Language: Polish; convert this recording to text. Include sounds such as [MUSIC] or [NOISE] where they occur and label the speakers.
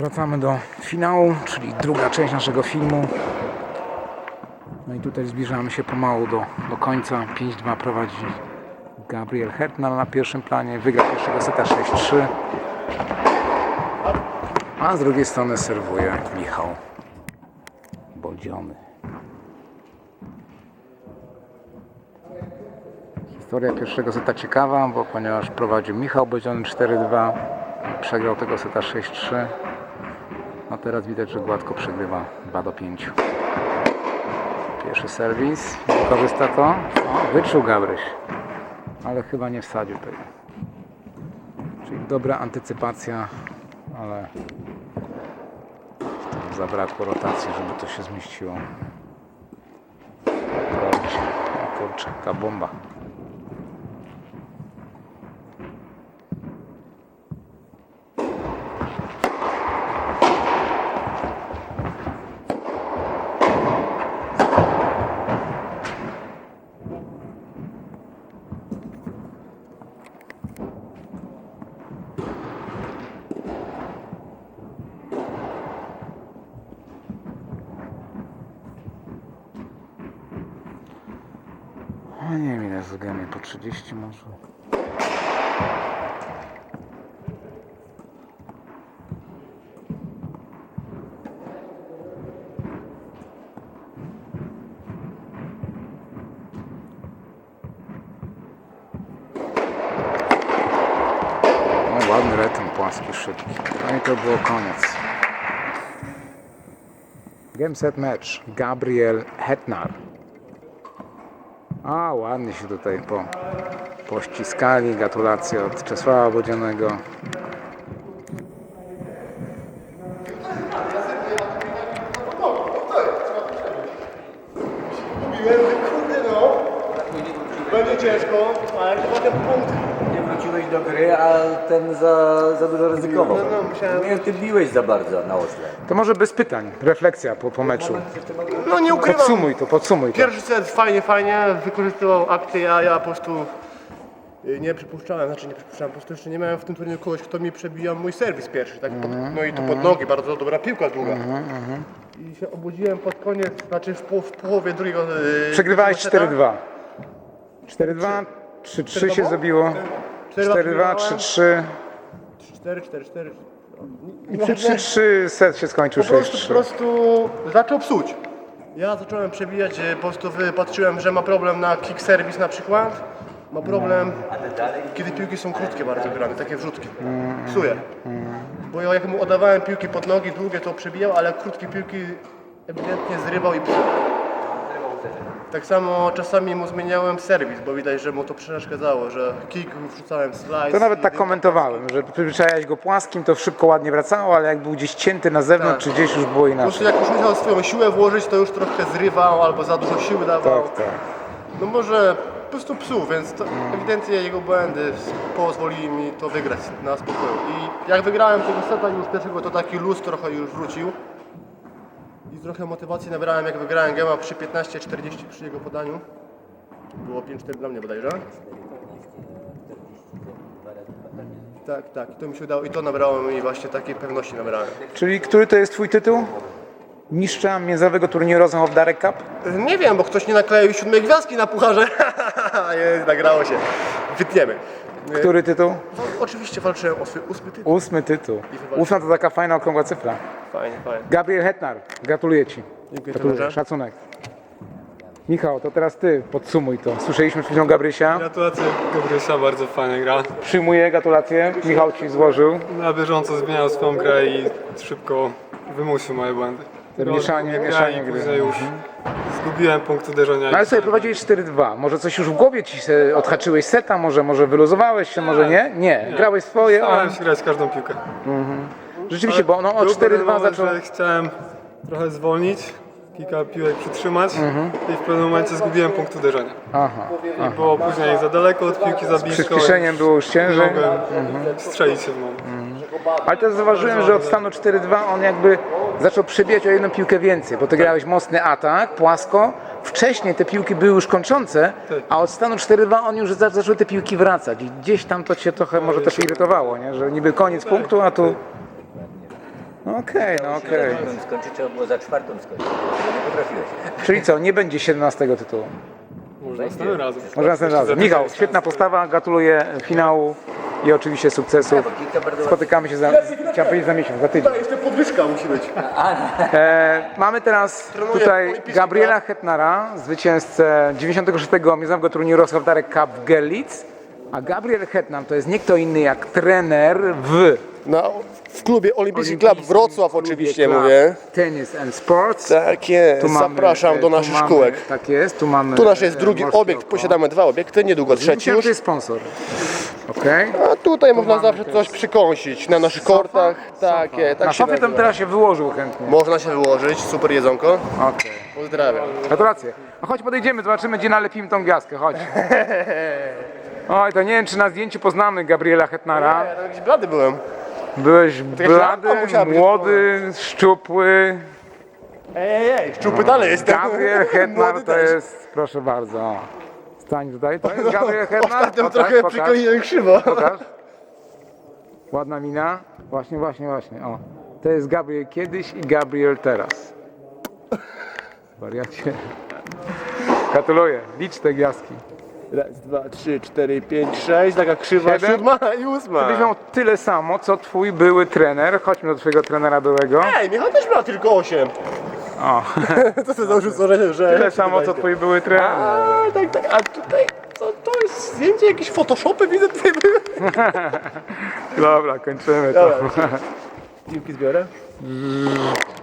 Speaker 1: Wracamy do finału, czyli druga część naszego filmu. No i tutaj zbliżamy się pomału do, do końca. 5-2 prowadzi Gabriel Hertnal na pierwszym planie. Wygrał pierwszego seta 6-3. A z drugiej strony serwuje Michał Bodziony. Historia pierwszego seta ciekawa, bo ponieważ prowadził Michał Bodziony 4-2, przegrał tego seta 6-3. A teraz widać, że gładko przegrywa 2 do 5. Pierwszy serwis, wykorzysta to. O, wyczuł Gabryś, ale chyba nie wsadził tego. Czyli dobra antycypacja, ale zabrakło rotacji, żeby to się zmieściło. Kurczę, kurczę, bomba. A nie wiem ile zgadnie, po 30 może. No ładny return płaski, szybki. No i to było koniec. Game set match. Gabriel Hetnar. A, ładnie się tutaj po, pościskali. Gratulacje od Czesława Bodzianego.
Speaker 2: Mówiłem, że kurde no, będzie ciężko, ale jak potem punkt.
Speaker 3: Nie wróciłeś do gry, a ten za, za dużo ryzykował.
Speaker 2: No, no, musiałem-
Speaker 3: Nie, ty biłeś za bardzo na ośle.
Speaker 1: To może bez pytań. Refleksja po, po meczu.
Speaker 2: No nie ukrywam.
Speaker 1: Podsumuj to, podsumuj to.
Speaker 2: Pierwszy set fajnie, fajnie, wykorzystywał akcję, ja, ja po prostu y, nie przypuszczałem, znaczy nie przypuszczałem, po prostu jeszcze nie miałem w tym turnieju kogoś, kto mi przebijał mój serwis pierwszy, tak pod, no i to pod nogi, bardzo dobra piłka długa. I się obudziłem pod koniec, znaczy w, po, w połowie drugiego y,
Speaker 1: Przegrywałeś
Speaker 2: drugiego seta.
Speaker 1: 4-2. 4-2, 3-3 się zrobiło.
Speaker 2: 4-2
Speaker 1: 4-2, 3-3.
Speaker 2: 4, 4, 4.
Speaker 1: I przy 3-3 set się skończył
Speaker 2: Po prostu, po
Speaker 1: 6-3.
Speaker 2: prostu zaczął psuć. Ja zacząłem przebijać, e, po prostu wypatrzyłem, że ma problem na kick service na przykład. Ma problem, kiedy piłki są krótkie bardzo grane, takie wrzutki. Psuje. Bo ja jak mu oddawałem piłki pod nogi, długie to przebijał, ale krótkie piłki ewidentnie zrywał i psuł. Tak samo czasami mu zmieniałem serwis, bo widać, że mu to przeszkadzało, że kick wrzucałem slice.
Speaker 1: To nawet
Speaker 2: i
Speaker 1: tak komentowałem, że przyzwyczajałeś go płaskim, to szybko ładnie wracało, ale jak był gdzieś cięty na zewnątrz, czy
Speaker 2: Tak.
Speaker 1: gdzieś już było
Speaker 2: Po prostu
Speaker 1: inaczej.
Speaker 2: jak już musiał swoją siłę włożyć, to już trochę zrywał albo za dużo siły dawał.
Speaker 1: Tak, tak.
Speaker 2: No może po prostu psuł, więc to ewidentnie jego błędy pozwolili mi to wygrać na spokoju. I jak wygrałem tego seta już pierwszego, to taki luz trochę już wrócił. Trochę motywacji nabrałem, jak wygrałem gema przy 15-40 przy jego podaniu. Było 5-4 dla mnie bodajże. Tak, tak, i to mi się udało i to nabrało mi właśnie takiej pewności nabrałem.
Speaker 1: Czyli który to jest twój tytuł? Mistrza międzynarodowego turnieju Rosenhof Darek Cup?
Speaker 2: Nie wiem, bo ktoś nie nakleił siódmej gwiazdki na pucharze. [LAUGHS] Nie, nagrało się. Wytniemy.
Speaker 1: Który tytuł?
Speaker 2: No, oczywiście walczyłem o swój ósmy tytuł.
Speaker 1: Ósmy tytuł. Ósma to taka fajna, okrągła cyfra.
Speaker 2: Fajnie, fajnie.
Speaker 1: Gabriel Hetnar, gratuluję Ci.
Speaker 2: Dziękuję
Speaker 1: Gratuluję, szacunek. Michał, to teraz Ty podsumuj to. Słyszeliśmy przed chwilą Gabrysia.
Speaker 4: Gratulacje Gabrysia, bardzo fajna gra.
Speaker 1: Przyjmuję gratulacje. Michał Ci złożył.
Speaker 4: Na bieżąco zmieniał swoją grę i szybko wymusił moje błędy.
Speaker 1: Mieszanie- mieszanie gry.
Speaker 4: później już zgubiłem punkt uderzenia.
Speaker 1: No ale
Speaker 4: i
Speaker 1: sobie prowadziłeś 4-2. Może coś już w głowie Ci się odhaczyłeś seta, może, może wyluzowałeś się, może nie? Nie. Grałeś swoje. On...
Speaker 4: Starałem się grać każdą piłkę.
Speaker 1: Rzeczywiście, bo ono o
Speaker 4: Był pewien
Speaker 1: 4-2
Speaker 4: moment,
Speaker 1: zaczął...
Speaker 4: że chciałem trochę zwolnić, kilka piłek przytrzymać
Speaker 1: Mhm.
Speaker 4: i w pewnym momencie zgubiłem punkt uderzenia.
Speaker 1: Aha.
Speaker 4: I było później za daleko od piłki, za blisko.
Speaker 1: Przyspieszeniem
Speaker 4: i
Speaker 1: było już ciężej.
Speaker 4: Mogłem strzelić się w moment.
Speaker 1: Ale też zauważyłem, że od stanu 4-2 on jakby zaczął przebijać o jedną piłkę więcej, bo ty grałeś mocny atak, płasko. Wcześniej te piłki były już kończące, a od stanu 4-2 on już za- zaczął te piłki wracać. I gdzieś tam to cię trochę może też irytowało, nie? że niby koniec punktu, a tu. No okej, no okej.
Speaker 3: Skończyć, trzeba było za czwartą skończyć. ale Nie potrafiłeś.
Speaker 1: Czyli co, nie będzie 17 tytułu?
Speaker 4: Może następnym razem.
Speaker 1: Może następnym razem. Michał, świetna postawa, gratuluję finału i oczywiście
Speaker 3: bardzo
Speaker 1: Spotykamy się za, chciałem powiedzieć za miesiąc, za tydzień.
Speaker 2: Jeszcze podwyżka musi być.
Speaker 1: E, mamy teraz
Speaker 2: Trenuję
Speaker 1: tutaj Gabriela Hetnara, zwycięzcę 96. Międzynarodowego turnieju Rosław Darek Cup w Gerlitz. A Gabriel Hetnar to jest nie kto inny jak trener w
Speaker 2: Na, w klubie Olimpijski Club
Speaker 1: Olimpijskim
Speaker 2: Wrocław
Speaker 1: Klubie
Speaker 2: oczywiście
Speaker 1: Club
Speaker 2: mówię.
Speaker 1: Tennis and Sports.
Speaker 2: Tak jest,
Speaker 1: Tu mamy,
Speaker 2: zapraszam
Speaker 1: e,
Speaker 2: do naszych
Speaker 1: mamy-
Speaker 2: szkółek.
Speaker 1: Tak jest, tu mamy.
Speaker 2: Tu nasz jest
Speaker 1: e,
Speaker 2: drugi
Speaker 1: morskie
Speaker 2: obiekt,
Speaker 1: oko.
Speaker 2: posiadamy dwa obiekty, niedługo trzeci już.
Speaker 1: jest sponsor. Okej.
Speaker 2: A tutaj można
Speaker 1: mamy
Speaker 2: zawsze
Speaker 1: też-
Speaker 2: coś przykąsić na naszych kortach. Takie, tak
Speaker 1: Na
Speaker 2: się
Speaker 1: szafie tam
Speaker 2: nazywa.
Speaker 1: teraz się wyłożył chętnie.
Speaker 2: Można się wyłożyć, super jedzonko.
Speaker 1: Okej.
Speaker 2: Pozdrawiam.
Speaker 1: Gratulacje. No chodź podejdziemy, zobaczymy gdzie nalepimy tą gwiazdkę, chodź. [LAUGHS] Oj, to nie wiem czy na zdjęciu poznamy Gabriela Hetnara.
Speaker 2: Ja tam jakiś blady byłem.
Speaker 1: Byłeś
Speaker 2: lampa
Speaker 1: blady,
Speaker 2: musiała być
Speaker 1: młody, szczupły.
Speaker 2: Ej, ej, ej, szczupy dalej jestem.
Speaker 1: Gabriel [LAUGHS] Hetnar
Speaker 2: Młody
Speaker 1: to
Speaker 2: też.
Speaker 1: jest, proszę bardzo. Stań tutaj, to jest Gabriel Hetnar.
Speaker 2: Ostatnio
Speaker 1: Pokaż,
Speaker 2: trochę
Speaker 1: pokaż,
Speaker 2: przykleiłem krzywo.
Speaker 1: pokaż. Ładna mina. Właśnie, właśnie, właśnie. O. To jest Gabriel kiedyś i Gabriel teraz. Wariacie. Gratuluję. Licz te gwiazdki.
Speaker 2: Raz, dwa, trzy, cztery, pięć, sześć, taka krzywa,
Speaker 1: Siedem.
Speaker 2: siódma i ósma.
Speaker 1: Byś miał tyle samo, co twój były trener. Chodźmy do twojego trenera byłego.
Speaker 2: Ej, Michał też ma tylko osiem.
Speaker 1: O. [LAUGHS]
Speaker 2: To sobie założył że... że
Speaker 1: Tyle samo, co twój były trener.
Speaker 2: A, tak, tak, a tutaj, co to jest zdjęcie, jakieś photoshopy widzę tutaj były. [LAUGHS]
Speaker 1: Dobra, kończymy to.
Speaker 2: Piłki zbiorę. [LAUGHS]